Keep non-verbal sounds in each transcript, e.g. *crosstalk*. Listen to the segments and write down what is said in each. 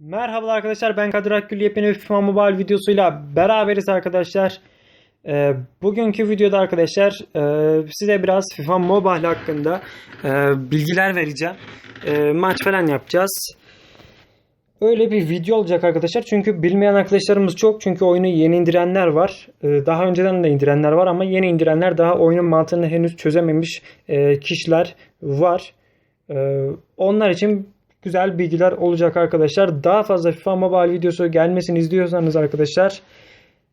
Merhabalar arkadaşlar ben Kadir Akgül yepyeni bir FIFA Mobile videosuyla beraberiz arkadaşlar. Ee, bugünkü videoda arkadaşlar e, size biraz FIFA Mobile hakkında e, bilgiler vereceğim. E, maç falan yapacağız. Öyle bir video olacak arkadaşlar. Çünkü bilmeyen arkadaşlarımız çok. Çünkü oyunu yeni indirenler var. Ee, daha önceden de indirenler var ama yeni indirenler daha oyunun mantığını henüz çözememiş e, kişiler var. Ee, onlar için güzel bilgiler olacak arkadaşlar. Daha fazla FIFA Mobile videosu gelmesini istiyorsanız arkadaşlar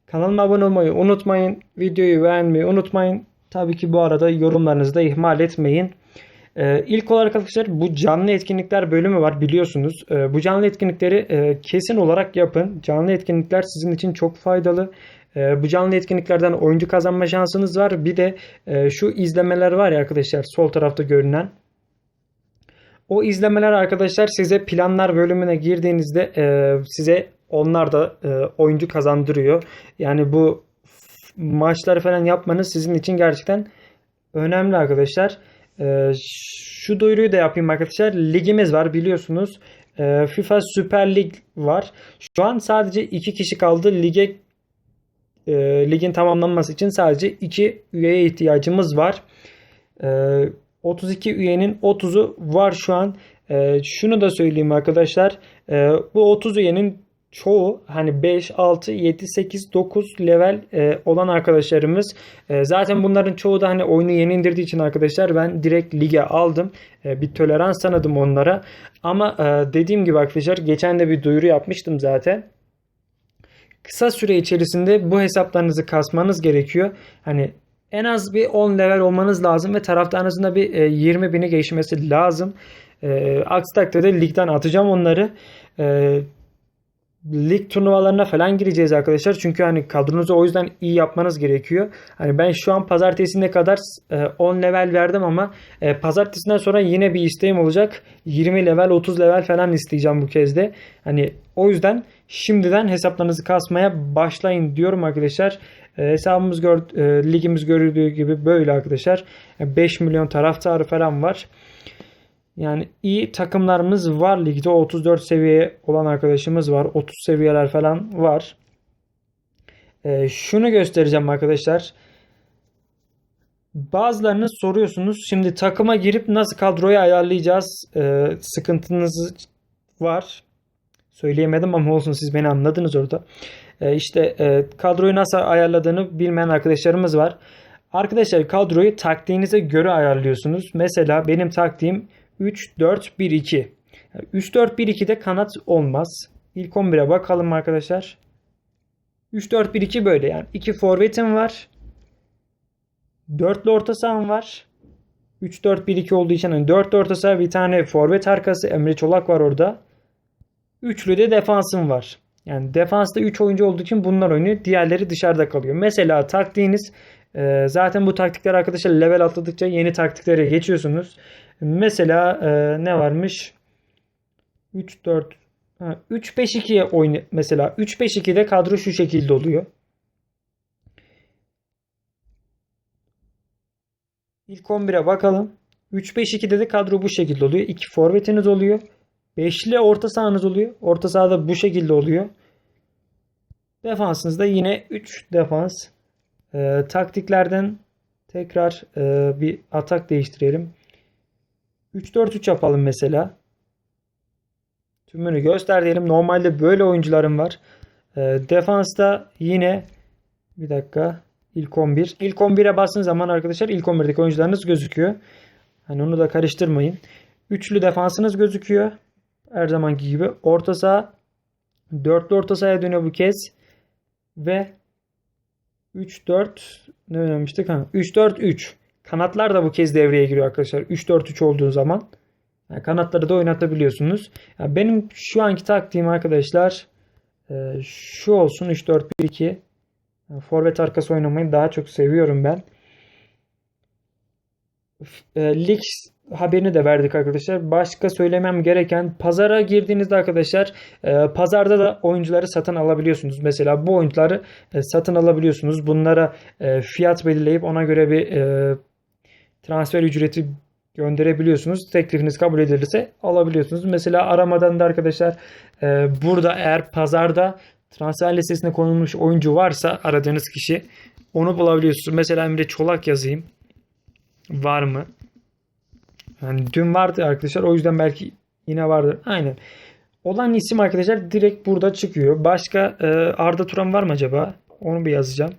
kanalıma abone olmayı unutmayın. Videoyu beğenmeyi unutmayın. Tabii ki bu arada yorumlarınızı da ihmal etmeyin. Ee, ilk olarak arkadaşlar bu canlı etkinlikler bölümü var biliyorsunuz. Ee, bu canlı etkinlikleri e, kesin olarak yapın. Canlı etkinlikler sizin için çok faydalı. Ee, bu canlı etkinliklerden oyuncu kazanma şansınız var. Bir de e, şu izlemeler var ya arkadaşlar sol tarafta görünen. O izlemeler arkadaşlar size planlar bölümüne girdiğinizde e, size onlar da e, oyuncu kazandırıyor. Yani bu maçları falan yapmanız sizin için gerçekten önemli arkadaşlar. E, şu duyuruyu da yapayım arkadaşlar. Ligimiz var biliyorsunuz. E, FIFA Süper Lig var. Şu an sadece iki kişi kaldı. Lige e, ligin tamamlanması için sadece iki üyeye ihtiyacımız var. E, 32 üyenin 30'u var şu an. E, şunu da söyleyeyim arkadaşlar. E, bu 30 üyenin çoğu hani 5, 6, 7, 8, 9 level e, olan arkadaşlarımız. E, zaten bunların çoğu da hani oyunu yeni indirdiği için arkadaşlar ben direkt lige aldım. E, bir tolerans tanıdım onlara. Ama e, dediğim gibi arkadaşlar geçen de bir duyuru yapmıştım zaten kısa süre içerisinde bu hesaplarınızı kasmanız gerekiyor. Hani en az bir 10 level olmanız lazım ve taraftarınızın da bir e, 20 bini geçmesi lazım. E, aksi takdirde ligden atacağım onları. E, lig turnuvalarına falan gireceğiz arkadaşlar. Çünkü hani kadronuzu o yüzden iyi yapmanız gerekiyor. Hani ben şu an pazartesine kadar e, 10 level verdim ama e, pazartesinden sonra yine bir isteğim olacak. 20 level 30 level falan isteyeceğim bu kez de. Hani o yüzden şimdiden hesaplarınızı kasmaya başlayın diyorum arkadaşlar. E, hesabımız gör, e, ligimiz görüldüğü gibi böyle arkadaşlar. E, 5 milyon taraftarı falan var. Yani iyi takımlarımız var ligde. 34 seviye olan arkadaşımız var. 30 seviyeler falan var. Ee, şunu göstereceğim arkadaşlar. Bazılarınız soruyorsunuz. Şimdi takıma girip nasıl kadroyu ayarlayacağız? Ee, sıkıntınız var. Söyleyemedim ama olsun siz beni anladınız orada. Ee, işte e, kadroyu nasıl ayarladığını bilmeyen arkadaşlarımız var. Arkadaşlar kadroyu taktiğinize göre ayarlıyorsunuz. Mesela benim taktiğim 3-4-1-2. 3-4-1-2'de kanat olmaz. İlk 11'e bakalım arkadaşlar. 3-4-1-2 böyle yani. 2 forvetim var. 4'lü orta saham var. 3-4-1-2 olduğu için hani 4 orta saha bir tane forvet arkası Emre Çolak var orada. Üçlü de defansım var. Yani defansta 3 oyuncu olduğu için bunlar oynuyor. Diğerleri dışarıda kalıyor. Mesela taktiğiniz e, zaten bu taktikler arkadaşlar level atladıkça yeni taktiklere geçiyorsunuz. Mesela e, ne varmış? 3 4 3 5 2'ye oyun mesela 3 5 2'de kadro şu şekilde oluyor. İlk 11'e bakalım. 3-5-2'de de kadro bu şekilde oluyor. 2 forvetiniz oluyor. 5'li orta sahanız oluyor. Orta sahada bu şekilde oluyor. Defansınızda yine 3 defans. Ee, taktiklerden tekrar e, bir atak değiştirelim. 3-4-3 yapalım mesela. Tümünü göster diyelim. Normalde böyle oyuncularım var. E, defansta yine bir dakika ilk 11. İlk 11'e bastığınız zaman arkadaşlar ilk 11'deki oyuncularınız gözüküyor. Hani onu da karıştırmayın. Üçlü defansınız gözüküyor. Her zamanki gibi. Orta saha dörtlü orta sahaya dönüyor bu kez. Ve 3-4 ne oynamıştık? Ha, 3-4-3. Kanatlar da bu kez devreye giriyor arkadaşlar. 3-4-3 olduğu zaman. Yani kanatları da oynatabiliyorsunuz. Yani benim şu anki taktiğim arkadaşlar e, şu olsun 3-4-1-2. Yani forvet arkası oynamayı daha çok seviyorum ben. E, lig haberini de verdik arkadaşlar. Başka söylemem gereken pazara girdiğinizde arkadaşlar e, pazarda da oyuncuları satın alabiliyorsunuz. Mesela bu oyuncuları e, satın alabiliyorsunuz. Bunlara e, fiyat belirleyip ona göre bir e, transfer ücreti gönderebiliyorsunuz. Teklifiniz kabul edilirse alabiliyorsunuz. Mesela aramadan da arkadaşlar e, burada eğer pazarda transfer listesine konulmuş oyuncu varsa aradığınız kişi onu bulabiliyorsunuz. Mesela Emre Çolak yazayım. Var mı? Yani dün vardı arkadaşlar. O yüzden belki yine vardır. Aynen. Olan isim arkadaşlar direkt burada çıkıyor. Başka e, Arda Turan var mı acaba? Onu bir yazacağım.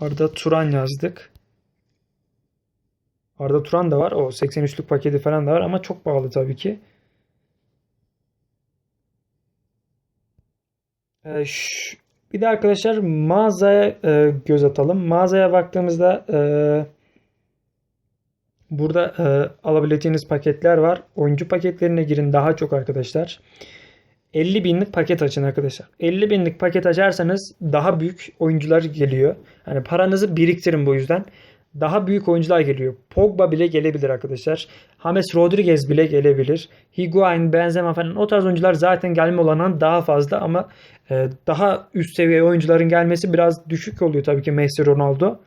Arda Turan yazdık. Arda Turan da var. O 83'lük paketi falan da var ama çok pahalı tabii ki. Ş- bir de arkadaşlar mağazaya e, göz atalım. Mağazaya baktığımızda e, burada e, alabileceğiniz paketler var. Oyuncu paketlerine girin daha çok arkadaşlar. 50 binlik paket açın arkadaşlar. 50 binlik paket açarsanız daha büyük oyuncular geliyor. Yani paranızı biriktirin bu yüzden. Daha büyük oyuncular geliyor. Pogba bile gelebilir arkadaşlar. James Rodriguez bile gelebilir. Higuain, Benzema falan o tarz oyuncular zaten gelme olanan daha fazla ama e, daha üst seviye oyuncuların gelmesi biraz düşük oluyor tabii ki Messi, Ronaldo.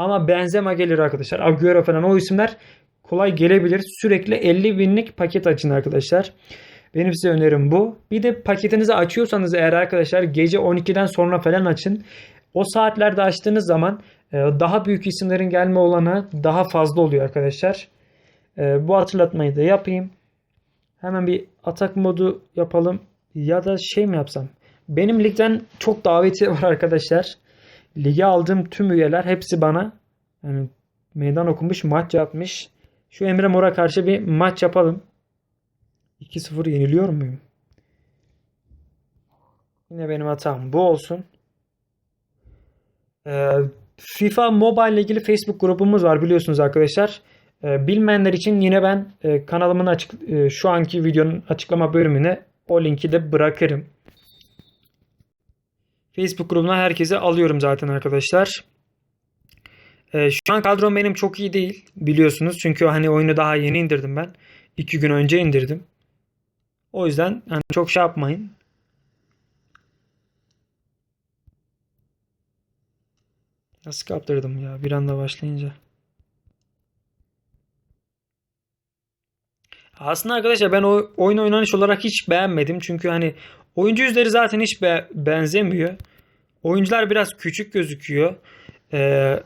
Ama Benzema gelir arkadaşlar. Agüero falan o isimler kolay gelebilir. Sürekli 50 binlik paket açın arkadaşlar. Benim size önerim bu. Bir de paketinizi açıyorsanız eğer arkadaşlar gece 12'den sonra falan açın. O saatlerde açtığınız zaman e, daha büyük isimlerin gelme olanı daha fazla oluyor arkadaşlar. E, Bu hatırlatmayı da yapayım. Hemen bir atak modu yapalım. Ya da şey mi yapsam? Benim ligden çok daveti *laughs* var arkadaşlar. Lige aldığım tüm üyeler hepsi bana yani meydan okumuş, maç yapmış. Şu Emre Mor'a karşı bir maç yapalım. 2-0 yeniliyor muyum? Yine benim hatam bu olsun. Ee, FIFA Mobile ile ilgili Facebook grubumuz var biliyorsunuz arkadaşlar. Ee, bilmeyenler için yine ben e, kanalımın açık e, şu anki videonun açıklama bölümüne o linki de bırakırım. Facebook grubuna herkese alıyorum zaten arkadaşlar. Ee, şu an kadrom benim çok iyi değil biliyorsunuz. Çünkü hani oyunu daha yeni indirdim ben. 2 gün önce indirdim. O yüzden hani çok şey yapmayın. Nasıl kaptırdım ya bir anda başlayınca. Aslında arkadaşlar ben o oyun oynanış olarak hiç beğenmedim. Çünkü hani oyuncu yüzleri zaten hiç be- benzemiyor. Oyuncular biraz küçük gözüküyor. Ee,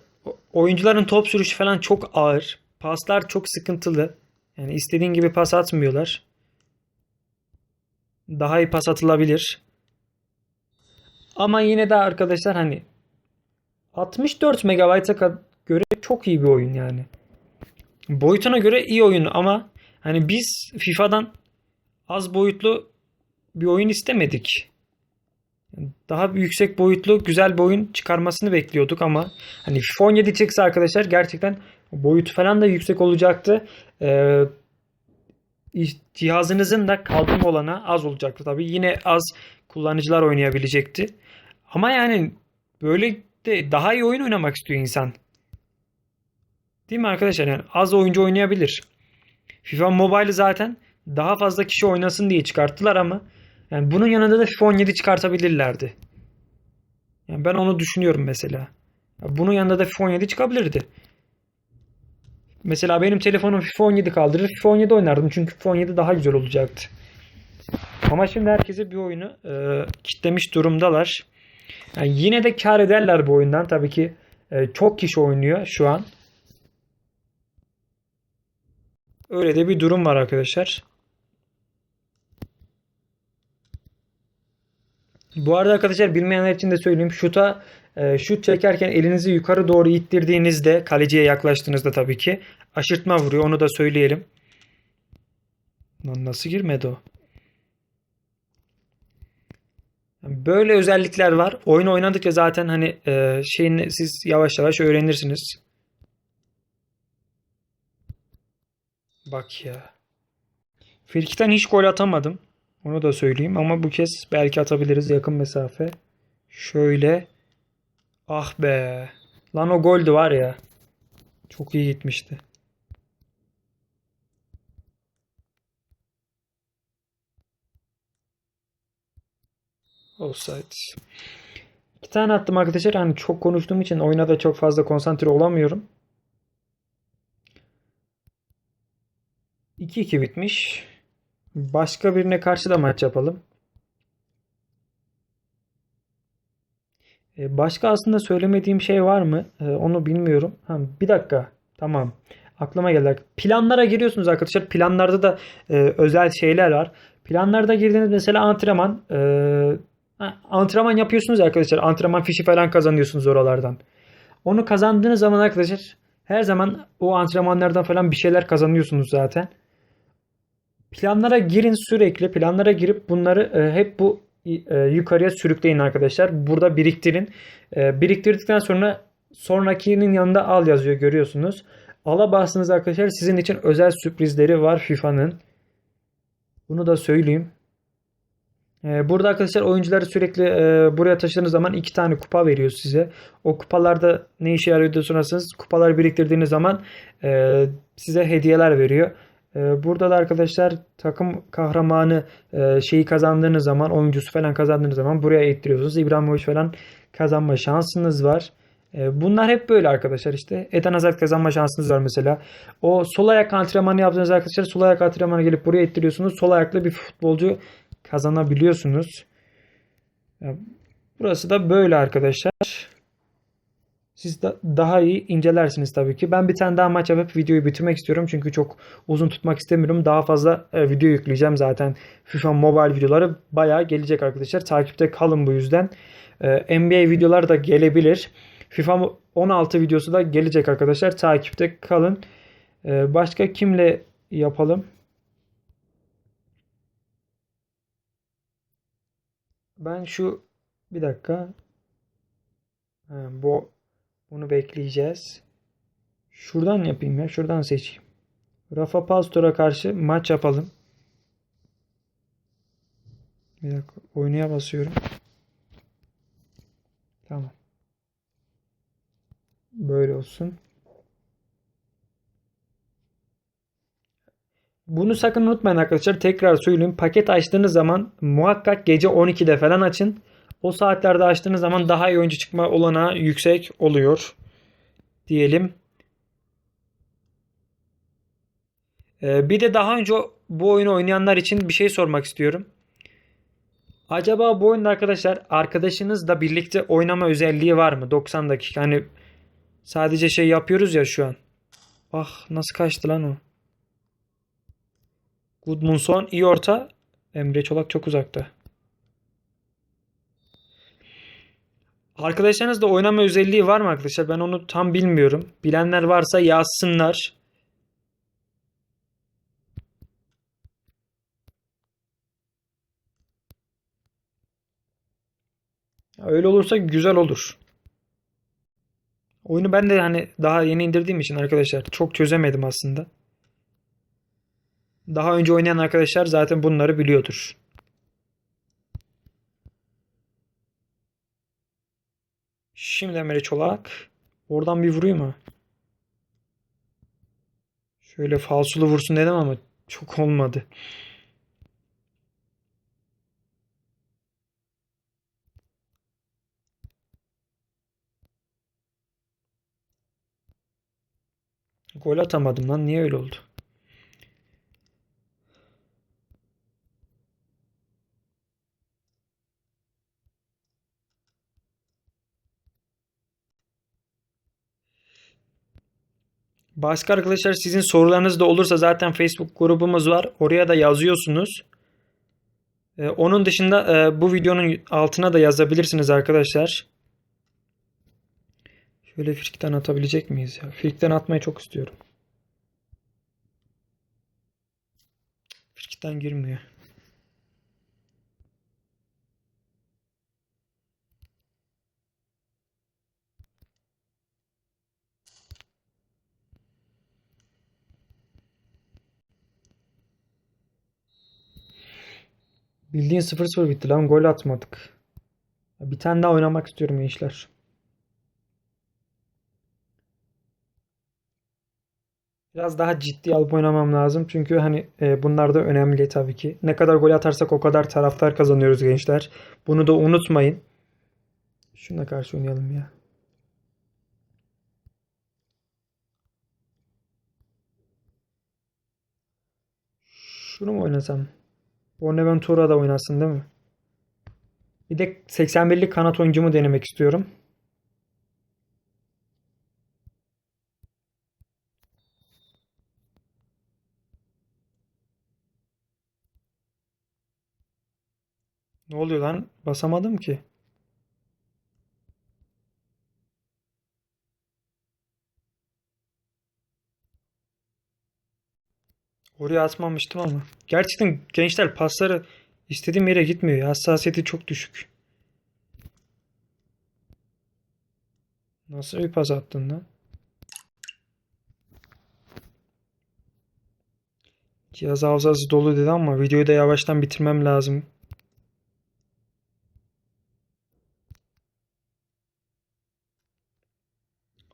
oyuncuların top sürüşü falan çok ağır. Paslar çok sıkıntılı. Yani istediğin gibi pas atmıyorlar. Daha iyi pas atılabilir. Ama yine de arkadaşlar hani 64 MB'a göre çok iyi bir oyun yani. Boyutuna göre iyi oyun ama hani biz FIFA'dan az boyutlu bir oyun istemedik. Daha yüksek boyutlu güzel bir oyun çıkarmasını bekliyorduk ama hani FIFA 17 çıksa arkadaşlar gerçekten boyutu falan da yüksek olacaktı. Ee, cihazınızın da kaldırma olanı az olacaktı tabii. Yine az kullanıcılar oynayabilecekti. Ama yani böyle de daha iyi oyun oynamak istiyor insan. Değil mi arkadaşlar? Yani az oyuncu oynayabilir. FIFA Mobile zaten daha fazla kişi oynasın diye çıkarttılar ama yani bunun yanında da FIFA 17 çıkartabilirlerdi. Yani ben onu düşünüyorum mesela. Bunun yanında da FIFA 17 çıkabilirdi. Mesela benim telefonum FIFA 17 kaldırır. FIFA 17 oynardım. Çünkü FIFA 17 daha güzel olacaktı. Ama şimdi herkese bir oyunu e, kitlemiş durumdalar. Yani yine de kar ederler bu oyundan. Tabii ki e, çok kişi oynuyor şu an. Öyle de bir durum var arkadaşlar. Bu arada arkadaşlar bilmeyenler için de söyleyeyim. Şuta e, şut çekerken elinizi yukarı doğru ittirdiğinizde kaleciye yaklaştığınızda tabii ki aşırtma vuruyor. Onu da söyleyelim. Lan nasıl girmedi o? Böyle özellikler var. Oyun oynadıkça zaten hani e, siz yavaş yavaş öğrenirsiniz. Bak ya. Frikikten hiç gol atamadım. Onu da söyleyeyim ama bu kez belki atabiliriz yakın mesafe. Şöyle. Ah be. Lan o goldü var ya. Çok iyi gitmişti. Offside. İki tane attım arkadaşlar. Hani çok konuştuğum için oyuna da çok fazla konsantre olamıyorum. 2-2 bitmiş. Başka birine karşı da maç yapalım. E, Başka aslında söylemediğim şey var mı? E, Onu bilmiyorum. Ha, bir dakika. Tamam. Aklıma geldi. Planlara giriyorsunuz arkadaşlar. Planlarda da e, özel şeyler var. Planlarda girdiğiniz mesela antrenman. e, antrenman yapıyorsunuz ya arkadaşlar. Antrenman fişi falan kazanıyorsunuz oralardan. Onu kazandığınız zaman arkadaşlar her zaman o antrenmanlardan falan bir şeyler kazanıyorsunuz zaten. Planlara girin sürekli. Planlara girip bunları e, hep bu e, yukarıya sürükleyin arkadaşlar. Burada biriktirin. E, biriktirdikten sonra sonrakinin yanında al yazıyor görüyorsunuz. Ala bastınız arkadaşlar sizin için özel sürprizleri var FIFA'nın. Bunu da söyleyeyim. E, burada arkadaşlar oyuncuları sürekli e, buraya taşıdığınız zaman iki tane kupa veriyor size. O kupalarda ne işe yarıyor diye sorarsanız kupaları biriktirdiğiniz zaman e, size hediyeler veriyor. E, burada da arkadaşlar takım kahramanı e, şeyi kazandığınız zaman oyuncusu falan kazandığınız zaman buraya ittiriyorsunuz. İbrahimovic falan kazanma şansınız var. E, bunlar hep böyle arkadaşlar işte. Eden Hazard kazanma şansınız var mesela. O sol ayak antrenmanı yaptığınız arkadaşlar sol ayak antrenmanı gelip buraya ittiriyorsunuz. Sol ayaklı bir futbolcu kazanabiliyorsunuz. Burası da böyle arkadaşlar. Siz de daha iyi incelersiniz tabii ki. Ben bir tane daha maç yapıp videoyu bitirmek istiyorum. Çünkü çok uzun tutmak istemiyorum. Daha fazla e, video yükleyeceğim zaten. FIFA Mobile videoları bayağı gelecek arkadaşlar. Takipte kalın bu yüzden. E, NBA videolar da gelebilir. FIFA 16 videosu da gelecek arkadaşlar. Takipte kalın. E, başka kimle yapalım? Ben şu bir dakika. Bu bunu bekleyeceğiz. Şuradan yapayım ya. Şuradan seçeyim. Rafa Pastor'a karşı maç yapalım. Bir dakika. Oynaya basıyorum. Tamam. Böyle olsun. Bunu sakın unutmayın arkadaşlar. Tekrar söyleyeyim. Paket açtığınız zaman muhakkak gece 12'de falan açın. O saatlerde açtığınız zaman daha iyi oyuncu çıkma olanağı yüksek oluyor. Diyelim. Ee, bir de daha önce bu oyunu oynayanlar için bir şey sormak istiyorum. Acaba bu oyunda arkadaşlar arkadaşınızla birlikte oynama özelliği var mı? 90 dakika. Hani sadece şey yapıyoruz ya şu an. Ah nasıl kaçtı lan o? Gudmundsson iyi orta. Emre Çolak çok uzakta. Arkadaşlarınızla oynama özelliği var mı arkadaşlar? Ben onu tam bilmiyorum. Bilenler varsa yazsınlar. Öyle olursa güzel olur. Oyunu ben de hani daha yeni indirdiğim için arkadaşlar çok çözemedim aslında. Daha önce oynayan arkadaşlar zaten bunları biliyordur. Şimdi Emre Çolak. Oradan bir vurayım mı? Şöyle falsolu vursun dedim ama çok olmadı. Gol atamadım lan. Niye öyle oldu? Başka arkadaşlar sizin sorularınız da olursa zaten Facebook grubumuz var. Oraya da yazıyorsunuz. Ee, onun dışında e, bu videonun altına da yazabilirsiniz arkadaşlar. Şöyle frikten atabilecek miyiz ya? Frikten atmayı çok istiyorum. Frikten girmiyor. Bildiğin 0-0 bitti lan. Gol atmadık. Bir tane daha oynamak istiyorum gençler. Biraz daha ciddi alıp oynamam lazım. Çünkü hani e, bunlar da önemli tabii ki. Ne kadar gol atarsak o kadar taraftar kazanıyoruz gençler. Bunu da unutmayın. Şuna karşı oynayalım ya. Şunu mu oynasam? Bonaventura da oynasın değil mi? Bir de 81'lik kanat oyuncumu denemek istiyorum. Ne oluyor lan? Basamadım ki. Oraya atmamıştım ama. Gerçekten gençler pasları istediğim yere gitmiyor. Hassasiyeti çok düşük. Nasıl bir pas attın lan? Cihaz hafızası dolu dedi ama videoyu da yavaştan bitirmem lazım.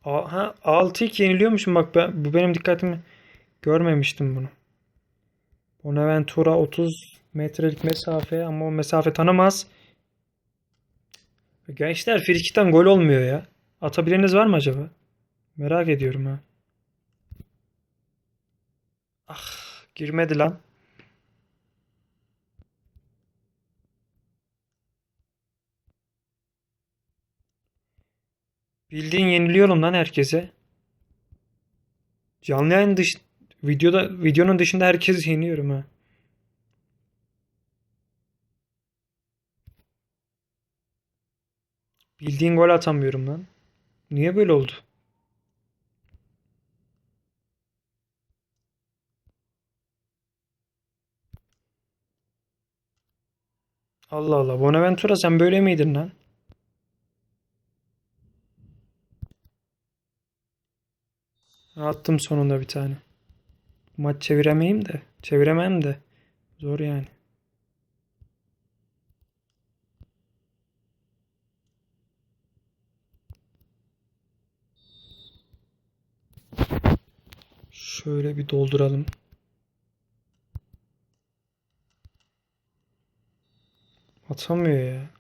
A ha 6-2 yeniliyormuşum bak ben, bu benim dikkatimi görmemiştim bunu. Bonaventura 30 metrelik mesafe ama o mesafe tanımaz. Gençler frikikten gol olmuyor ya. Atabileniniz var mı acaba? Merak ediyorum ha. Ah girmedi lan. Bildiğin yeniliyorum lan herkese. Canlı yayın dış videoda videonun dışında herkesi yeniyorum ha. Bildiğin gol atamıyorum lan. Niye böyle oldu? Allah Allah. Bonaventura sen böyle miydin lan? Attım sonunda bir tane. Maç çeviremeyim de. Çeviremem de. Zor yani. Şöyle bir dolduralım. Atamıyor ya.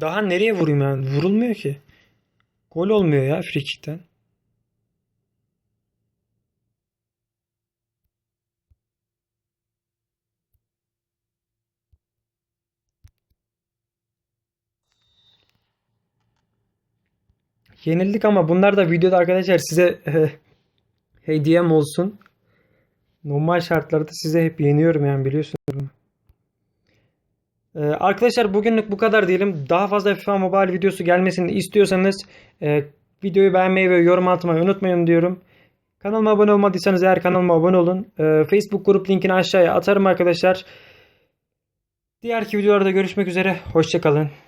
Daha nereye vurayım yani? Vurulmuyor ki. Gol olmuyor ya frikikten. Yenildik ama bunlar da videoda arkadaşlar size eh, *laughs* hediyem olsun. Normal şartlarda size hep yeniyorum yani biliyorsunuz. Ee, arkadaşlar bugünlük bu kadar diyelim. Daha fazla FIFA Mobile videosu gelmesini istiyorsanız e, videoyu beğenmeyi ve yorum atmayı unutmayın diyorum. Kanalıma abone olmadıysanız eğer kanalıma abone olun. Ee, Facebook grup linkini aşağıya atarım arkadaşlar. Diğerki videolarda görüşmek üzere. Hoşçakalın.